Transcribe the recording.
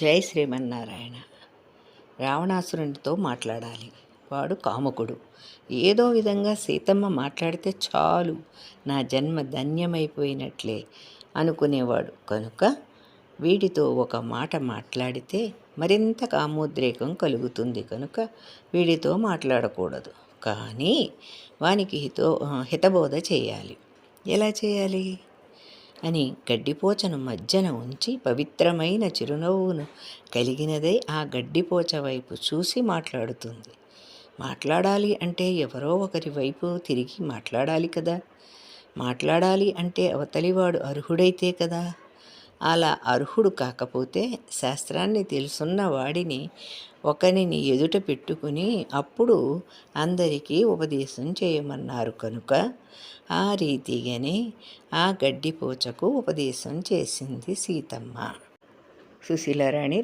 జై శ్రీమన్నారాయణ. రావణాసురునితో మాట్లాడాలి. వాడు కాముకుడు. ఏదో విధంగా సీతమ్మ మాట్లాడితే చాలు. నా జన్మ ధన్యమైపోయినట్లే అనుకునేవాడు. కనుక వీడితో ఒక మాట మాట్లాడితే మరింత కామోద్రేకం కలుగుతుంది. కనుక వీడితో మాట్లాడకూడదు. కానీ వానికి హితో హితబోధ చేయాలి. ఎలా చేయాలి? అని గడ్డిపోచను మధ్యన ఉంచి పవిత్రమైన చిరునవ్వును కలిగినదై ఆ గడ్డిపోచ వైపు చూసి మాట్లాడుతుంది. మాట్లాడాలి అంటే ఎవరో ఒకరి వైపు తిరిగి మాట్లాడాలి కదా. మాట్లాడాలి అంటే అవతలివాడు అర్హుడైతే కదా. అలా అర్హుడు కాకపోతే శాస్త్రాన్ని తెలుసున్న వాడిని ఒకరిని ఎదుట పెట్టుకుని అప్పుడు అందరికీ ఉపదేశం చేయమన్నారు కనుక ఆ రీతిగానే ఆ గడ్డిపోచకు ఉపదేశం చేసింది సీతమ్మ. సుశీలారాణి